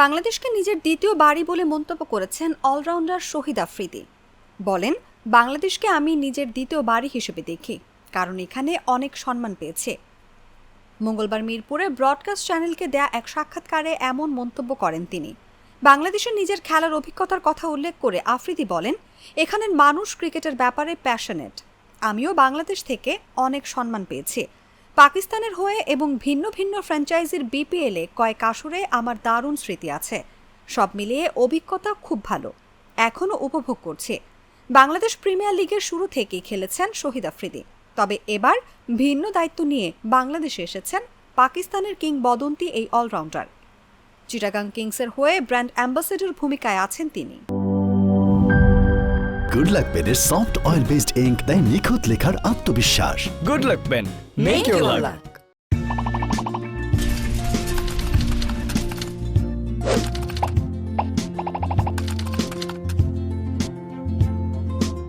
বাংলাদেশকে নিজের দ্বিতীয় বাড়ি বলে মন্তব্য করেছেন অলরাউন্ডার শহীদ আফ্রিদি। বলেন, বাংলাদেশকে আমি নিজের দ্বিতীয় বাড়ি হিসেবে দেখি, কারণ এখানে অনেক সম্মান পেয়েছে। মঙ্গলবার মিরপুরে ব্রডকাস্ট চ্যানেলকে দেয়া এক সাক্ষাৎকারে এমন মন্তব্য করেন তিনি। বাংলাদেশের নিজের খেলার অভিজ্ঞতার কথা উল্লেখ করে আফ্রিদি বলেন, এখানের মানুষ ক্রিকেটের ব্যাপারে প্যাশনেট আমিও বাংলাদেশ থেকে অনেক সম্মান পেয়েছি। পাকিস্তানের হয়ে এবং ভিন্ন ভিন্ন ফ্র্যাঞ্চাইজির বিপিএলে কয়েক আসরে আমার দারুণ স্মৃতি আছে। সব মিলিয়ে অভিজ্ঞতা খুব ভালো। এখনও উপভোগ করছি। বাংলাদেশ প্রিমিয়ার লিগের শুরু থেকেই খেলেছেন শহীদ আফ্রিদি। তবে এবার ভিন্ন দায়িত্ব নিয়ে বাংলাদেশে এসেছেন পাকিস্তানের কিংবদন্তি এই অলরাউন্ডার। চিটাগাং কিংসের হয়ে ব্র্যান্ড অ্যাম্বাসেডর ভূমিকায় আছেন তিনি। গুড লাক পেনের সফট অয়েল বেসড ইঙ্ক তাই নিখুঁত লেখার আত্মবিশ্বাস। Good luck pen make your luck